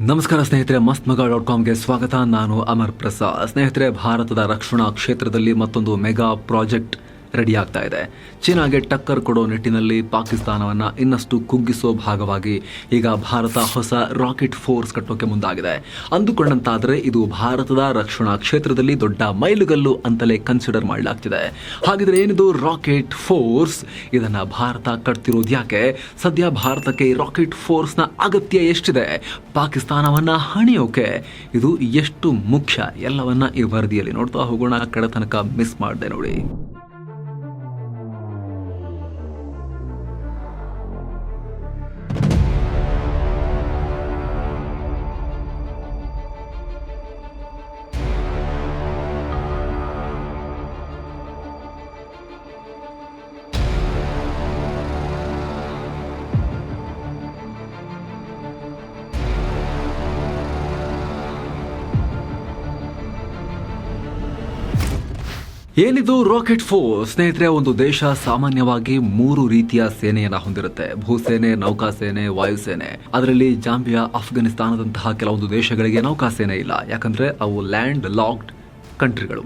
ನಮಸ್ಕಾರ ಸ್ನೇಹಿತರೆ ಮಸ್ತ್ ಮಗ ಡಾಟ್ ಕಾಮ್ಗೆ ಸ್ವಾಗತ. ನಾನು ಅಮರ್ ಪ್ರಸಾದ್. ಸ್ನೇಹಿತರೆ, ಭಾರತದ ರಕ್ಷಣಾ ಕ್ಷೇತ್ರದಲ್ಲಿ ಮತ್ತೊಂದು ಮೆಗಾ ಪ್ರಾಜೆಕ್ಟ್ ರೆಡಿ ಆಗ್ತಾ ಇದೆ. ಚೀನಾಗೆ ಟಕ್ಕರ್ ಕೊಡೋ ನಿಟ್ಟಿನಲ್ಲಿ ಪಾಕಿಸ್ತಾನವನ್ನು ಇನ್ನಷ್ಟು ಕುಗ್ಗಿಸೋ ಭಾಗವಾಗಿ ಈಗ ಭಾರತ ಹೊಸ ರಾಕೆಟ್ ಫೋರ್ಸ್ ಕಟ್ಟೋಕೆ ಮುಂದಾಗಿದೆ. ಅಂದುಕೊಂಡಂತಾದರೆ ಇದು ಭಾರತದ ರಕ್ಷಣಾ ಕ್ಷೇತ್ರದಲ್ಲಿ ದೊಡ್ಡ ಮೈಲುಗಲ್ಲು ಅಂತಲೇ ಕನ್ಸಿಡರ್ ಮಾಡಲಾಗ್ತಿದೆ. ಹಾಗಿದ್ರೆ ಏನಿದು ರಾಕೆಟ್ ಫೋರ್ಸ್? ಇದನ್ನ ಭಾರತ ಕಟ್ತಿರೋದು ಯಾಕೆ? ಸದ್ಯ ಭಾರತಕ್ಕೆ ರಾಕೆಟ್ ಫೋರ್ಸ್ನ ಅಗತ್ಯ ಎಷ್ಟಿದೆ? ಪಾಕಿಸ್ತಾನವನ್ನು ಹಣಿಯೋಕೆ? ಇದು ಎಷ್ಟು ಮುಖ್ಯ? ಎಲ್ಲವನ್ನ ಈ ವರದಿಯಲ್ಲಿ ನೋಡ್ತಾ ಹೋಗೋಣ. ಕಡೆ ತನಕ ಮಿಸ್ ಮಾಡಿದೆ ನೋಡಿ. ಏನಿದು ರಾಕೆಟ್ ಫೋರ್ಸ್ ಸ್ನೇಹಿತರೆ, ಒಂದು ದೇಶ ಸಾಮಾನ್ಯವಾಗಿ ಮೂರು ರೀತಿಯ ಸೇನೆಯನ್ನ ಹೊಂದಿರುತ್ತೆ. ಭೂಸೇನೆ, ನೌಕಾಸೇನೆ, ವಾಯುಸೇನೆ. ಅದರಲ್ಲಿ ಜಾಂಬಿಯಾ ಅಫ್ಘಾನಿಸ್ತಾನದಂತಹ ಕೆಲವೊಂದು ದೇಶಗಳಿಗೆ ನೌಕಾಸೇನೆ ಇಲ್ಲ. ಯಾಕಂದ್ರೆ ಅವು ಲ್ಯಾಂಡ್ ಲಾಕ್ಡ್ ಕಂಟ್ರಿಗಳು.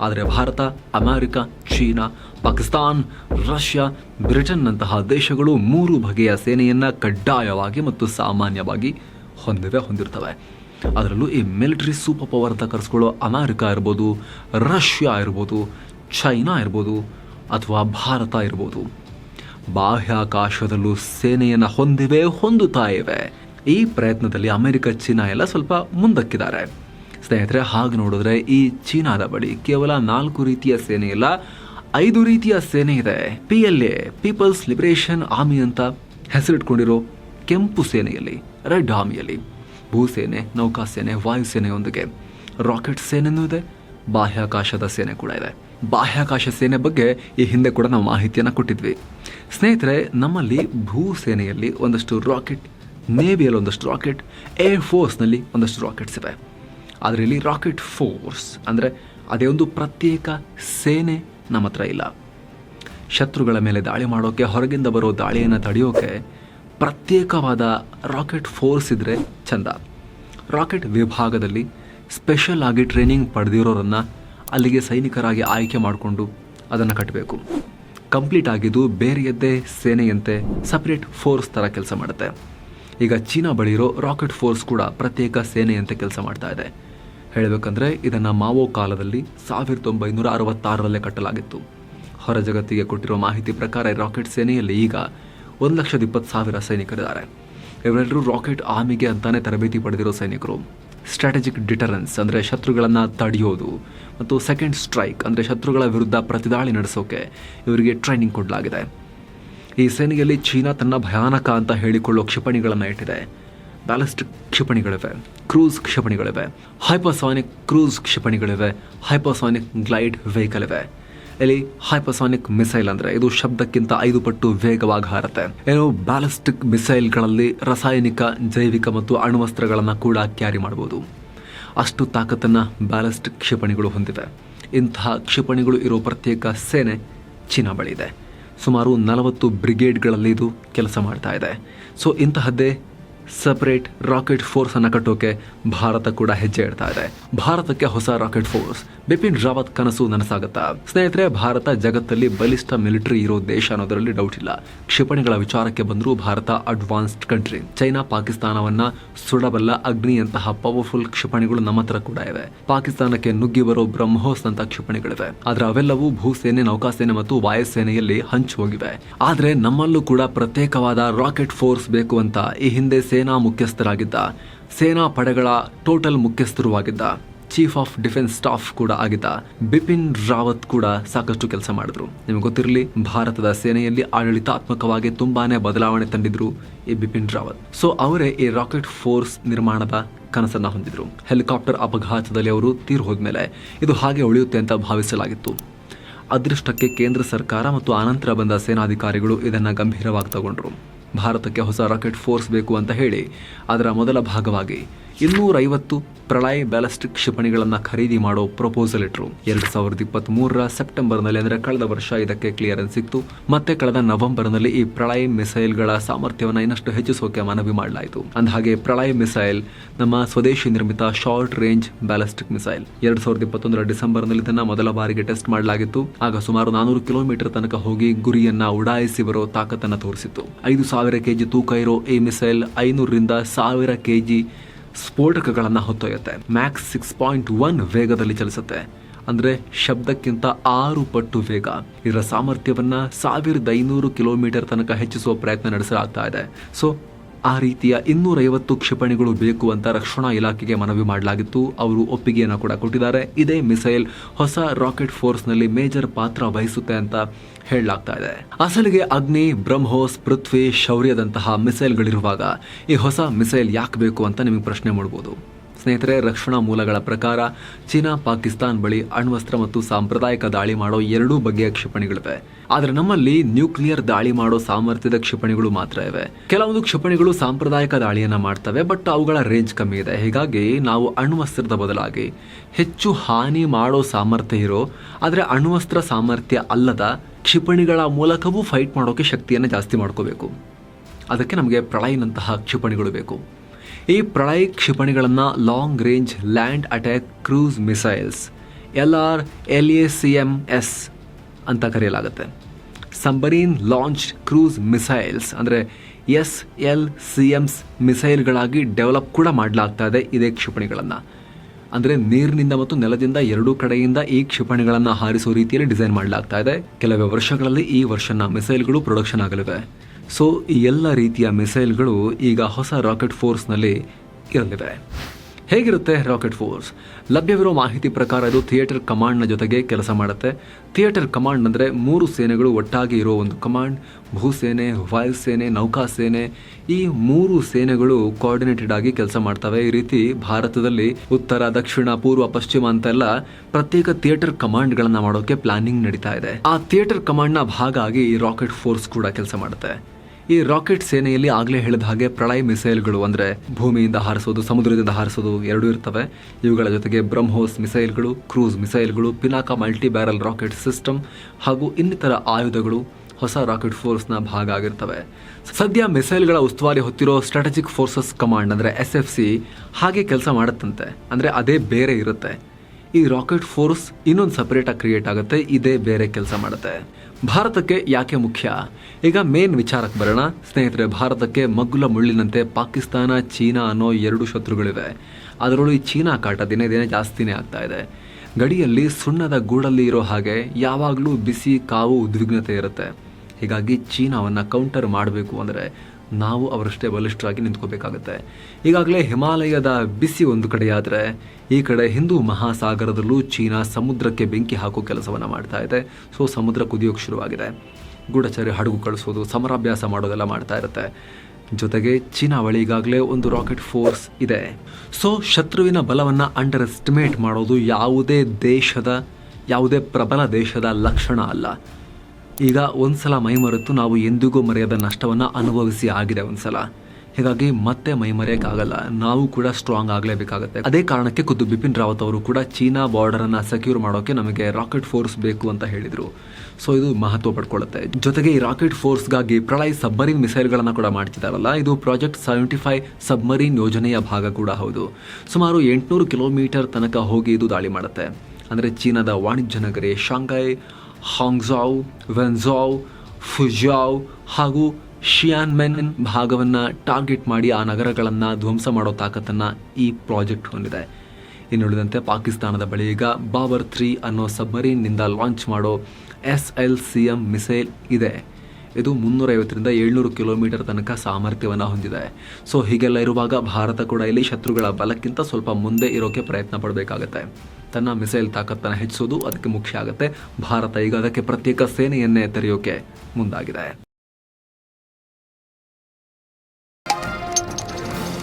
ಆದರೆ Bharat, America, China, Pakistan, Russia, ಬ್ರಿಟನ್ನಂತಹ ದೇಶಗಳು ಮೂರು ಬಗೆಯ ಸೇನೆಯನ್ನ ಕಡ್ಡಾಯವಾಗಿ ಮತ್ತು ಸಾಮಾನ್ಯವಾಗಿ ಹೊಂದಿವೆ ಹೊಂದಿರ್ತವೆ. ಅದರಲ್ಲೂ ಈ ಮಿಲಿಟರಿ ಸೂಪರ್ ಪವರ್ ಅಂತ ಕರೆಸ್ಕೊಳ್ಳೋ ಅಮೇರಿಕಾ ಇರ್ಬೋದು, ರಷ್ಯಾ ಇರ್ಬೋದು, ಚೈನಾ ಇರ್ಬೋದು, ಅಥವಾ ಭಾರತ ಇರ್ಬೋದು. ಬಾಹ್ಯಾಕಾಶದಲ್ಲೂ ಸೇನೆಯನ್ನು ಹೊಂದಿವೆ, ಹೊಂದುತ್ತಾ ಇವೆ. ಈ ಪ್ರಯತ್ನದಲ್ಲಿ ಅಮೆರಿಕ, ಚೀನಾ ಎಲ್ಲ ಸ್ವಲ್ಪ ಮುಂದಕ್ಕಿದ್ದಾರೆ. ಸ್ನೇಹಿತರೆ, ಹಾಗೆ ನೋಡಿದ್ರೆ ಈ ಚೀನಾದ ಬಳಿ ಕೇವಲ ನಾಲ್ಕು ರೀತಿಯ ಸೇನೆ ಇಲ್ಲ, ಐದು ರೀತಿಯ ಸೇನೆ ಇದೆ. P L A people's liberation army ಅಂತ ಹೆಸರಿಟ್ಕೊಂಡಿರೋ ಕೆಂಪು ಸೇನೆಯಲ್ಲಿ, ರೆಡ್ ಆರ್ಮಿಯಲ್ಲಿ. ಭೂಸೇನೆ, ನೌಕಾಸೇನೆ ವಾಯುಸೇನೆಯೊಂದಿಗೆ ರಾಕೆಟ್ ಸೇನೆನೂ ಇದೆ, ಬಾಹ್ಯಾಕಾಶದ ಸೇನೆ ಕೂಡ ಇದೆ. ಬಾಹ್ಯಾಕಾಶ ಸೇನೆ ಬಗ್ಗೆ ಈ ಹಿಂದೆ ಕೂಡ ನಾವು ಮಾಹಿತಿಯನ್ನು ಕೊಟ್ಟಿದ್ವಿ. ಸ್ನೇಹಿತರೆ, ನಮ್ಮಲ್ಲಿ ಭೂ ಸೇನೆಯಲ್ಲಿ ಒಂದಷ್ಟು ರಾಕೆಟ್ ನೇವಿಯಲ್ಲಿ ಒಂದಷ್ಟು ರಾಕೆಟ್ ಏರ್ ಫೋರ್ಸ್ನಲ್ಲಿ ಒಂದಷ್ಟು ರಾಕೆಟ್ಸ್ ಇವೆ. ಆದರೆ ಇಲ್ಲಿ ರಾಕೆಟ್ ಫೋರ್ಸ್ ಅಂದರೆ ಅದೇ ಒಂದು ಪ್ರತ್ಯೇಕ ಸೇನೆ ನಮ್ಮ ಹತ್ರ ಇಲ್ಲ. ಶತ್ರುಗಳ ಮೇಲೆ ದಾಳಿ ಮಾಡೋಕ್ಕೆ ಹೊರಗಿಂದ ಬರೋ ದಾಳಿಯನ್ನು ತಡೆಯೋಕೆ ಪ್ರತ್ಯೇಕವಾದ ರಾಕೆಟ್ ಫೋರ್ಸ್ ಇದ್ದರೆ ಚಂದ. ರಾಕೆಟ್ ವಿಭಾಗದಲ್ಲಿ ಸ್ಪೆಷಲ್ ಆಗಿ ಟ್ರೈನಿಂಗ್ ಪಡೆದಿರೋರನ್ನು ಅಲ್ಲಿಗೆ ಸೈನಿಕರಾಗಿ ಆಯ್ಕೆ ಮಾಡಿಕೊಂಡು ಅದನ್ನು ಕಟ್ಟಬೇಕು ಕಂಪ್ಲೀಟ್ ಆಗಿದ್ದು ಬೇರೆಯದ್ದೇ ಸೇನೆಯಂತೆ ಸಪ್ರೇಟ್ ಫೋರ್ಸ್ ಥರ ಕೆಲಸ ಮಾಡುತ್ತೆ. ಈಗ ಚೀನಾ ಬಳಿ ಇರೋ ರಾಕೆಟ್ ಫೋರ್ಸ್ ಕೂಡ ಪ್ರತ್ಯೇಕ ಸೇನೆಯಂತೆ ಕೆಲಸ ಮಾಡ್ತಾ ಇದೆ. ಹೇಳಬೇಕಂದ್ರೆ ಇದನ್ನು ಮಾವೋ ಕಾಲದಲ್ಲಿ ಸಾವಿರದ ಒಂಬೈನೂರ ಅರವತ್ತಾರರಲ್ಲೇ ಕಟ್ಟಲಾಗಿತ್ತು. ಹೊರ ಜಗತ್ತಿಗೆ ಕೊಟ್ಟಿರೋ ಮಾಹಿತಿ ಪ್ರಕಾರ ರಾಕೆಟ್ ಸೇನೆಯಲ್ಲಿ ಈಗ ಒಂದು ಲಕ್ಷದ ಇಪ್ಪತ್ತು ಸಾವಿರ ಸೈನಿಕರಿದ್ದಾರೆ. ಇವರೆಲ್ಲರೂ ರಾಕೆಟ್ ಆರ್ಮಿಗೆ ಅಂತಾನೆ ತರಬೇತಿ ಪಡೆದಿರೋ ಸೈನಿಕರು. ಸ್ಟ್ರಾಟಜಿಕ್ ಡಿಟರೆನ್ಸ್ ಅಂದರೆ ಶತ್ರುಗಳನ್ನು ತಡೆಯೋದು ಮತ್ತು ಸೆಕೆಂಡ್ ಸ್ಟ್ರೈಕ್ ಅಂದರೆ ಶತ್ರುಗಳ ವಿರುದ್ಧ ಪ್ರತಿದಾಳಿ ನಡೆಸೋಕೆ ಇವರಿಗೆ ಟ್ರೈನಿಂಗ್ ಕೊಡಲಾಗಿದೆ. ಈ ಸೇನೆಯಲ್ಲಿ ಚೀನಾ ತನ್ನ ಭಯಾನಕ ಅಂತ ಹೇಳಿಕೊಳ್ಳೋ ಕ್ಷಿಪಣಿಗಳನ್ನು ಇಟ್ಟಿದೆ. ಬ್ಯಾಲಿಸ್ಟಿಕ್ ಕ್ಷಿಪಣಿಗಳಿವೆ ಕ್ರೂಸ್ ಕ್ಷಿಪಣಿಗಳಿವೆ ಹೈಪರ್ಸಾನಿಕ್ ಕ್ರೂಸ್ ಕ್ಷಿಪಣಿಗಳಿವೆ ಹೈಪರ್ಸಾನಿಕ್ ಗ್ಲೈಡ್ ವೆಹಿಕಲ್ ಇವೆ. ಇಲ್ಲಿ ಹೈಪರ್ಸಾನಿಕ್ ಮಿಸೈಲ್ ಅಂದ್ರೆ ಇದು ಶಬ್ದಕ್ಕಿಂತ ಐದು ಪಟ್ಟು ವೇಗವಾಗಿ ಹಾರತ್ತೆ. ಏನು ಬ್ಯಾಲಿಸ್ಟಿಕ್ ಮಿಸೈಲ್ಗಳಲ್ಲಿ ರಾಸಾಯನಿಕ, ಜೈವಿಕ ಮತ್ತು ಅಣ್ವಸ್ತ್ರಗಳನ್ನು ಕೂಡ ಕ್ಯಾರಿ ಮಾಡಬಹುದು ಅಷ್ಟು ತಾಕತ್ತನ್ನು ಬ್ಯಾಲಿಸ್ಟಿಕ್ ಕ್ಷಿಪಣಿಗಳು ಹೊಂದಿದೆ. ಇಂತಹ ಕ್ಷಿಪಣಿಗಳು ಇರೋ ಪ್ರತ್ಯೇಕ ಸೇನೆ ಚೀನಾ ಬಳಿ ಇದೆ. ಸುಮಾರು ನಲವತ್ತು ಬ್ರಿಗೇಡ್ಗಳಲ್ಲಿ ಇದು ಕೆಲಸ ಮಾಡ್ತಾ ಇದೆ. ಸೊ ಇಂತಹದ್ದೇ ಸಪರೇಟ್ ರಾಕೆಟ್ ಫೋರ್ಸ್ ಅನ್ನು ಕಟ್ಟೋಕೆ ಭಾರತ ಕೂಡ ಹೆಜ್ಜೆ ಇಡ್ತಾ ಇದೆ. ಭಾರತಕ್ಕೆ ಹೊಸ ರಾಕೆಟ್ ಫೋರ್ಸ್ ಬಿಪಿನ್ ರಾವತ್ ಕನಸು ನನಸಾಗುತ್ತಾ? ಸ್ನೇಹಿತರೆ, ಭಾರತ ಜಗತ್ತಲ್ಲಿ ಬಲಿಷ್ಠ ಮಿಲಿಟರಿ ಇರೋ ದೇಶ ಅನ್ನೋದರಲ್ಲಿ ಡೌಟ್ ಇಲ್ಲ. ಕ್ಷಿಪಣಿಗಳ ವಿಚಾರಕ್ಕೆ ಬಂದರೂ ಭಾರತ ಅಡ್ವಾನ್ಸ್ಡ್ ಕಂಟ್ರಿ ಚೈನಾ ಪಾಕಿಸ್ತಾನವನ್ನ ಸುಡಬಲ್ಲ ಅಗ್ನಿಯಂತಹ ಪವರ್ಫುಲ್ ಕ್ಷಿಪಣಿಗಳು ನಮ್ಮ ಹತ್ರ ಕೂಡ ಇವೆ. ಪಾಕಿಸ್ತಾನಕ್ಕೆ ನುಗ್ಗಿ ಬರೋ ಬ್ರಹ್ಮೋಸ್ ಅಂತ ಕ್ಷಿಪಣಿಗಳಿವೆ. ಆದ್ರೆ ಅವೆಲ್ಲವೂ ಭೂಸೇನೆ ನೌಕಾಸೇನೆ ಮತ್ತು ವಾಯುಸೇನೆಯಲ್ಲಿ ಹಂಚು ಹೋಗಿವೆ. ಆದ್ರೆ ನಮ್ಮಲ್ಲೂ ಕೂಡ ಪ್ರತ್ಯೇಕವಾದ ರಾಕೆಟ್ ಫೋರ್ಸ್ ಬೇಕು ಅಂತ ಈ ಹಿಂದೆ ಸೇನಾ ಮುಖ್ಯಸ್ಥರಾಗಿದ್ದ, ಸೇನಾ ಪಡೆಗಳ ಟೋಟಲ್ ಮುಖ್ಯಸ್ಥರು ಆಗಿದ್ದ ಚೀಫ್ ಆಫ್ ಡಿಫೆನ್ಸ್ ಸ್ಟಾಫ್ ಕೂಡ ಆಗಿದ್ದ ಬಿಪಿನ್ ರಾವತ್ ಕೂಡ ಸಾಕಷ್ಟು ಕೆಲಸ ಮಾಡಿದ್ರು. ನಿಮಗೆ ಗೊತ್ತಿರಲಿ, ಭಾರತದ ಸೇನೆಯಲ್ಲಿ ಆಡಳಿತಾತ್ಮಕವಾಗಿ ತುಂಬಾನೇ ಬದಲಾವಣೆ ತಂದಿದ್ರು ಈ ಬಿಪಿನ್ ರಾವತ್. ಸೊ ಅವರೇ ಈ ರಾಕೆಟ್ ಫೋರ್ಸ್ ನಿರ್ಮಾಣದ ಕನಸನ್ನ ಹೊಂದಿದ್ರು. ಹೆಲಿಕಾಪ್ಟರ್ ಅಪಘಾತದಲ್ಲಿ ಅವರು ತೀರ್ ಹೋದ್ಮೇಲೆ ಇದು ಹಾಗೆ ಉಳಿಯುತ್ತೆ ಅಂತ ಭಾವಿಸಲಾಗಿತ್ತು. ಅದೃಷ್ಟಕ್ಕೆ ಕೇಂದ್ರ ಸರ್ಕಾರ ಮತ್ತು ಆನಂತರ ಬಂದ ಸೇನಾಧಿಕಾರಿಗಳು ಇದನ್ನು ಗಂಭೀರವಾಗಿ ತಗೊಂಡ್ರು. ಭಾರತಕ್ಕೆ ಹೊಸ ರಾಕೆಟ್ ಫೋರ್ಸ್ ಬೇಕು ಅಂತ ಹೇಳಿ ಅದರ ಮೊದಲ ಭಾಗವಾಗಿ ಇನ್ನೂರೈವತ್ತು ಪ್ರಳಯ ಬ್ಯಾಲಿಸ್ಟಿಕ್ ಕ್ಷಿಪಣಿಗಳನ್ನು ಖರೀದಿ ಮಾಡೋ ಪ್ರಪೋಸಲ್ ಇಟ್ರು. ಎರಡು ಸಾವಿರದ ಇಪ್ಪತ್ತ್ ಮೂರರ ಸೆಪ್ಟೆಂಬರ್ನಲ್ಲಿ ಅಂದರೆ ಕಳೆದ ವರ್ಷ ಇದಕ್ಕೆ ಕ್ಲಿಯರೆನ್ಸ್ ಸಿಕ್ತು. ಮತ್ತೆ ಕಳೆದ ನವೆಂಬರ್ನಲ್ಲಿ ಈ ಪ್ರಳಯ ಮಿಸೈಲ್ಗಳ ಸಾಮರ್ಥ್ಯವನ್ನು ಇನ್ನಷ್ಟು ಹೆಚ್ಚಿಸೋಕೆ ಮನವಿ ಮಾಡಲಾಯಿತು. ಅಂದಹಾಗೆ ಪ್ರಳಯ ಮಿಸೈಲ್ ನಮ್ಮ ಸ್ವದೇಶಿ ನಿರ್ಮಿತ ಶಾರ್ಟ್ ರೇಂಜ್ ಬ್ಯಾಲಿಸ್ಟಿಕ್ ಮಿಸೈಲ್. ಎರಡು ಸಾವಿರದ ಇಪ್ಪತ್ತೊಂದರ ಡಿಸೆಂಬರ್ನಲ್ಲಿ ಇದನ್ನ ಮೊದಲ ಬಾರಿಗೆ ಟೆಸ್ಟ್ ಮಾಡಲಾಗಿತ್ತು. ಆಗ ಸುಮಾರು ನಾನೂರು ಕಿಲೋಮೀಟರ್ ತನಕ ಹೋಗಿ ಗುರಿಯನ್ನ ಉಡಾಯಿಸಿ ಬರೋ ತಾಕತ್ತನ್ನು ತೋರಿಸಿತ್ತು. ಐದು ಸಾವಿರ ಕೆಜಿ ತೂಕ ಇರೋ ಈ ಮಿಸೈಲ್ ಐನೂರರಿಂದ ಸಾವಿರ ಕೆಜಿ ಸ್ಫೋಟಕಗಳನ್ನು ಹೊತ್ತೊಯ್ಯುತ್ತೆ. ಮ್ಯಾಕ್ಸ್ ಸಿಕ್ಸ್ ಪಾಯಿಂಟ್ ಒನ್ ವೇಗದಲ್ಲಿ ಚಲಿಸುತ್ತೆ. ಅಂದ್ರೆ ಶಬ್ದಕ್ಕಿಂತ ಆರು ಪಟ್ಟು ವೇಗ. ಇದರ ಸಾಮರ್ಥ್ಯವನ್ನ ಸಾವಿರದ ಐನೂರು ಕಿಲೋಮೀಟರ್ ತನಕ ಹೆಚ್ಚಿಸುವ ಪ್ರಯತ್ನ ನಡೆಸಲಾಗ್ತಾ ಇದೆ. ಸೊ ಆ ರೀತಿಯ ಇನ್ನೂರೈವತ್ತು ಕ್ಷಿಪಣಿಗಳು ಬೇಕು ಅಂತ ರಕ್ಷಣಾ ಇಲಾಖೆಗೆ ಮನವಿ ಮಾಡಲಾಗಿತ್ತು. ಅವರು ಒಪ್ಪಿಗೆಯನ್ನು ಕೂಡ ಕೊಟ್ಟಿದ್ದಾರೆ. ಇದೇ ಮಿಸೈಲ್ ಹೊಸ ರಾಕೆಟ್ ಫೋರ್ಸ್ನಲ್ಲಿ ಮೇಜರ್ ಪಾತ್ರ ವಹಿಸುತ್ತೆ ಅಂತ ಹೇಳಲಾಗ್ತಾ ಇದೆ. ಅಸಲಿಗೆ ಅಗ್ನಿ, ಬ್ರಹ್ಮೋಸ್, ಪೃಥ್ವಿ, ಶೌರ್ಯದಂತಹ ಮಿಸೈಲ್ಗಳಿರುವಾಗ ಈ ಹೊಸ ಮಿಸೈಲ್ ಯಾಕೆ ಬೇಕು ಅಂತ ನಿಮಗೆ ಪ್ರಶ್ನೆ ಮಾಡ್ಬೋದು. ಸ್ನೇಹಿತರೆ, ರಕ್ಷಣಾ ಮೂಲಗಳ ಪ್ರಕಾರ ಚೀನಾ, ಪಾಕಿಸ್ತಾನ್ ಬಳಿ ಅಣ್ವಸ್ತ್ರ ಮತ್ತು ಸಾಂಪ್ರದಾಯಿಕ ದಾಳಿ ಮಾಡೋ ಎರಡೂ ಬಗೆಯ ಕ್ಷಿಪಣಿಗಳಿವೆ. ಆದರೆ ನಮ್ಮಲ್ಲಿ ನ್ಯೂಕ್ಲಿಯರ್ ದಾಳಿ ಮಾಡೋ ಸಾಮರ್ಥ್ಯದ ಕ್ಷಿಪಣಿಗಳು ಮಾತ್ರ ಇವೆ. ಕೆಲವೊಂದು ಕ್ಷಿಪಣಿಗಳು ಸಾಂಪ್ರದಾಯಿಕ ದಾಳಿಯನ್ನ ಮಾಡ್ತವೆ, ಬಟ್ ಅವುಗಳ ರೇಂಜ್ ಕಮ್ಮಿ ಇದೆ. ಹೀಗಾಗಿ ನಾವು ಅಣ್ವಸ್ತ್ರದ ಬದಲಾಗಿ ಹೆಚ್ಚು ಹಾನಿ ಮಾಡೋ ಸಾಮರ್ಥ್ಯ ಇರೋ, ಆದರೆ ಅಣ್ವಸ್ತ್ರ ಸಾಮರ್ಥ್ಯ ಅಲ್ಲದ ಕ್ಷಿಪಣಿಗಳ ಮೂಲಕವೂ ಫೈಟ್ ಮಾಡೋಕೆ ಶಕ್ತಿಯನ್ನು ಜಾಸ್ತಿ ಮಾಡ್ಕೋಬೇಕು. ಅದಕ್ಕೆ ನಮಗೆ ಪ್ರಳಯನಂತಹ ಕ್ಷಿಪಣಿಗಳು ಬೇಕು. ಈ Pralay ಕ್ಷಿಪಣಿಗಳನ್ನು long range land attack cruise missiles L R L A C M S ಅಂತ ಕರೆಯಲಾಗುತ್ತೆ. ಸಂಬರೀನ್ ಲಾಂಚ್ ಕ್ರೂಸ್ ಮಿಸೈಲ್ಸ್ ಅಂದರೆ ಎಸ್ ಎಲ್ ಸಿ ಎಮ್ಸ್ ಮಿಸೈಲ್ಗಳಾಗಿ ಡೆವಲಪ್ ಕೂಡ ಮಾಡಲಾಗ್ತಾ ಇದೆ ಇದೇ ಕ್ಷಿಪಣಿಗಳನ್ನು. ಅಂದರೆ ನೀರಿನಿಂದ ಮತ್ತು ನೆಲದಿಂದ ಎರಡೂ ಕಡೆಯಿಂದ ಈ ಕ್ಷಿಪಣಿಗಳನ್ನು ಹಾರಿಸುವ ರೀತಿಯಲ್ಲಿ ಡಿಸೈನ್ ಮಾಡಲಾಗ್ತಾ ಇದೆ. ಕೆಲವೇ ವರ್ಷಗಳಲ್ಲಿ ಈ ವರ್ಷನ ಮಿಸೈಲ್ಗಳು ಪ್ರೊಡಕ್ಷನ್ ಆಗಲಿವೆ. ಸೊ ಈ ಎಲ್ಲ ರೀತಿಯ ಮಿಸೈಲ್ಗಳು ಈಗ ಹೊಸ ರಾಕೆಟ್ ಫೋರ್ಸ್ನಲ್ಲಿ ಇರಲಿವೆ. ಹೇಗಿರುತ್ತೆ ರಾಕೆಟ್ ಫೋರ್ಸ್? ಲಭ್ಯವಿರೋ ಮಾಹಿತಿ ಪ್ರಕಾರ ಇದು ಥಿಯೇಟರ್ ಕಮಾಂಡ್ನ ಜೊತೆಗೆ ಕೆಲಸ ಮಾಡುತ್ತೆ. ಥಿಯೇಟರ್ ಕಮಾಂಡ್ ಅಂದರೆ ಮೂರು ಸೇನೆಗಳು ಒಟ್ಟಾಗಿ ಇರೋ ಒಂದು ಕಮಾಂಡ್. ಭೂಸೇನೆ ವಾಯುಸೇನೆ ನೌಕಾಸೇನೆ ಈ ಮೂರು ಸೇನೆಗಳು ಕೋಆರ್ಡಿನೇಟೆಡ್ ಆಗಿ ಕೆಲಸ ಮಾಡ್ತವೆ. ಈ ರೀತಿ ಭಾರತದಲ್ಲಿ ಉತ್ತರ, ದಕ್ಷಿಣ, ಪೂರ್ವ, ಪಶ್ಚಿಮ ಅಂತೆಲ್ಲ ಪ್ರತ್ಯೇಕ ಥಿಯೇಟರ್ ಕಮಾಂಡ್ಗಳನ್ನು ಮಾಡೋಕೆ ಪ್ಲಾನಿಂಗ್ ನಡೀತಾ ಇದೆ. ಆ ಥಿಯೇಟರ್ ಕಮಾಂಡ್ನ ಭಾಗ ಆಗಿ ರಾಕೆಟ್ ಫೋರ್ಸ್ ಕೂಡ ಕೆಲಸ ಮಾಡುತ್ತೆ. ಈ ರಾಕೆಟ್ ಸೇನೆಯಲ್ಲಿ ಆಗಲೇ ಹೇಳಿದ ಹಾಗೆ ಪ್ರಳಯ ಮಿಸೈಲ್ಗಳು ಅಂದರೆ ಭೂಮಿಯಿಂದ ಹಾರಿಸೋದು, ಸಮುದ್ರದಿಂದ ಹಾರಿಸೋದು ಎರಡೂ ಇರ್ತವೆ. ಇವುಗಳ ಜೊತೆಗೆ ಬ್ರಹ್ಮೋಸ್ ಮಿಸೈಲ್ಗಳು, cruise ಮಿಸೈಲ್ಗಳು, Pinaka multi barrel rocket system ಹಾಗೂ ಇನ್ನಿತರ ಆಯುಧಗಳು ಹೊಸ ರಾಕೆಟ್ ಫೋರ್ಸ್ನ ಭಾಗ ಆಗಿರ್ತವೆ. ಸದ್ಯ ಮಿಸೈಲ್ಗಳ ಉಸ್ತುವಾರಿ ಹೊತ್ತಿರೋ ಸ್ಟ್ರಾಟಜಿಕ್ ಫೋರ್ಸಸ್ ಕಮಾಂಡ್ ಅಂದರೆ ಎಸ್ ಎಫ್ ಸಿ ಹಾಗೆ ಕೆಲಸ ಮಾಡುತ್ತಂತೆ. ಅಂದರೆ ಅದೇ ಬೇರೆ ಇರುತ್ತೆ. ಈ ರಾಕೆಟ್ ಫೋರ್ಸ್ ಇನ್ನೊಂದು ಸಪರೇಟಾಗಿ ಕ್ರಿಯೇಟ್ ಆಗುತ್ತೆ, ಇದೇ ಬೇರೆ ಕೆಲಸ ಮಾಡುತ್ತೆ. ಭಾರತಕ್ಕೆ ಯಾಕೆ ಮುಖ್ಯ? ಈಗ ಮೇನ್ ವಿಚಾರಕ್ಕೆ ಬರೋಣ. ಸ್ನೇಹಿತರೆ, ಭಾರತಕ್ಕೆ ಮಗ್ಗುಲ ಮುಳ್ಳಿನಂತೆ ಪಾಕಿಸ್ತಾನ, ಚೀನಾ ಅನ್ನೋ ಎರಡು ಶತ್ರುಗಳಿವೆ. ಅದರಲ್ಲೂ ಈ ಚೀನಾ ಕಾಟ ದಿನೇ ದಿನೇ ಜಾಸ್ತಿನೇ ಆಗ್ತಾ ಇದೆ. ಗಡಿಯಲ್ಲಿ ಸುಣ್ಣದ ಗೂಡಲ್ಲಿ ಇರೋ ಹಾಗೆ ಯಾವಾಗಲೂ ಬಿಸಿ, ಕಾವು, ಉದ್ವಿಗ್ನತೆ ಇರುತ್ತೆ. ಹೀಗಾಗಿ ಚೀನಾವನ್ನು ಕೌಂಟರ್ ಮಾಡಬೇಕು ಅಂದರೆ ನಾವು ಅವರಷ್ಟೇ ಬಲಿಷ್ಠರಾಗಿ ನಿಂತ್ಕೋಬೇಕಾಗತ್ತೆ. ಈಗಾಗಲೇ ಹಿಮಾಲಯದ ಬಿಸಿ ಒಂದು ಕಡೆಯಾದರೆ ಈ ಕಡೆ ಹಿಂದೂ ಮಹಾಸಾಗರದಲ್ಲೂ ಚೀನಾ ಸಮುದ್ರಕ್ಕೆ ಬೆಂಕಿ ಹಾಕೋ ಕೆಲಸವನ್ನು ಮಾಡ್ತಾ ಇದೆ. ಸೊ ಸಮುದ್ರ ಕುದಿಯೋಕೆ ಶುರುವಾಗಿದೆ. ಗೂಢಚಾರಿ ಹಡಗು ಕಳಿಸೋದು, ಸಮರಾಭ್ಯಾಸ ಮಾಡೋದೆಲ್ಲ ಮಾಡ್ತಾ ಇರುತ್ತೆ. ಜೊತೆಗೆ ಚೀನಾ ಬಳಿ ಈಗಾಗಲೇ ಒಂದು ರಾಕೆಟ್ ಫೋರ್ಸ್ ಇದೆ. ಸೊ ಶತ್ರುವಿನ ಬಲವನ್ನು ಅಂಡರ್ ಎಸ್ಟಿಮೇಟ್ ಮಾಡೋದು ಯಾವುದೇ ದೇಶದ, ಯಾವುದೇ ಪ್ರಬಲ ದೇಶದ ಲಕ್ಷಣ ಅಲ್ಲ. ಈಗ ಒಂದ್ಸಲ ಮೈಮರೆತು ನಾವು ಎಂದಿಗೂ ಮರೆಯದ ನಷ್ಟವನ್ನು ಅನುಭವಿಸಿ ಆಗಿದೆ ಒಂದ್ಸಲ. ಹೀಗಾಗಿ ಮತ್ತೆ ಮೈ ಮರೆಯೋಕ್ಕಾಗಲ್ಲ ನಾವು ಕೂಡ ಸ್ಟ್ರಾಂಗ್ ಆಗಲೇಬೇಕಾಗುತ್ತೆ. ಅದೇ ಕಾರಣಕ್ಕೆ ಖುದ್ದು ಬಿಪಿನ್ ರಾವತ್ ಅವರು ಕೂಡ ಚೀನಾ ಬಾರ್ಡರನ್ನು ಸೆಕ್ಯೂರ್ ಮಾಡೋಕೆ ನಮಗೆ ರಾಕೆಟ್ ಫೋರ್ಸ್ ಬೇಕು ಅಂತ ಹೇಳಿದರು. ಸೊ ಇದು ಮಹತ್ವ ಪಡ್ಕೊಳ್ಳುತ್ತೆ. ಜೊತೆಗೆ ಈ ರಾಕೆಟ್ ಫೋರ್ಸ್ಗಾಗಿ ಪ್ರಳಯ ಸಬ್ಮರೀನ್ ಮಿಸೈಲ್ಗಳನ್ನು ಕೂಡ ಮಾಡ್ತಿದ್ದಾರಲ್ಲ. ಇದು ಪ್ರಾಜೆಕ್ಟ್ ಸೆವೆಂಟಿ ಫೈವ್ ಸಬ್ಮರೀನ್ ಯೋಜನೆಯ ಭಾಗ ಕೂಡ ಹೌದು. ಸುಮಾರು ಎಂಟುನೂರು ಕಿಲೋಮೀಟರ್ ತನಕ ಹೋಗಿ ಇದು ದಾಳಿ ಮಾಡುತ್ತೆ. ಅಂದರೆ ಚೀನಾದ ವಾಣಿಜ್ಯ ನಗರಿ ಶಾಂಘೈ ಹಾಂಗ್ಝಾವ್ ವೆನ್ಝಾವ್ ಫುಜಾವ್ ಹಾಗೂ ಶಿಯಾನ್ಮೆನ್ ಭಾಗವನ್ನು ಟಾರ್ಗೆಟ್ ಮಾಡಿ ಆ ನಗರಗಳನ್ನು ಧ್ವಂಸ ಮಾಡೋ ತಾಕತ್ತನ್ನು ಈ ಪ್ರಾಜೆಕ್ಟ್ ಹೊಂದಿದೆ. ಇನ್ನುಳಿದಂತೆ ಪಾಕಿಸ್ತಾನದ ಬಳಿ ಈಗ ಬಾಬರ್ ತ್ರೀ ಅನ್ನೋ ಸಬ್ಮರೀನ್ನಿಂದ ಲಾಂಚ್ ಮಾಡೋ S L C M missile ಇದೆ. ಇದು ಮುನ್ನೂರೈವತ್ತರಿಂದ ಏಳ್ನೂರು ಕಿಲೋಮೀಟರ್ ತನಕ ಸಾಮರ್ಥ್ಯವನ್ನು ಹೊಂದಿದೆ. ಸೊ, ಹೀಗೆಲ್ಲ ಇರುವಾಗ ಭಾರತ ಕೂಡ ಇಲ್ಲಿ ಶತ್ರುಗಳ ಬಲಕ್ಕಿಂತ ಸ್ವಲ್ಪ ಮುಂದೆ ಇರೋಕೆ ಪ್ರಯತ್ನ ಪಡಬೇಕಾಗತ್ತೆ. ತನ್ನ ಮಿಸೈಲ್ ತಾಕತ್ತನ್ನು ಹೆಚ್ಚಿಸೋದು ಅದಕ್ಕೆ ಮುಖ್ಯ ಆಗುತ್ತೆ. ಭಾರತ ಈಗ ಅದಕ್ಕೆ ಪ್ರತ್ಯೇಕ ಸೇನೆಯನ್ನೇ ತೆರೆಯೋಕೆ ಮುಂದಾಗಿದೆ.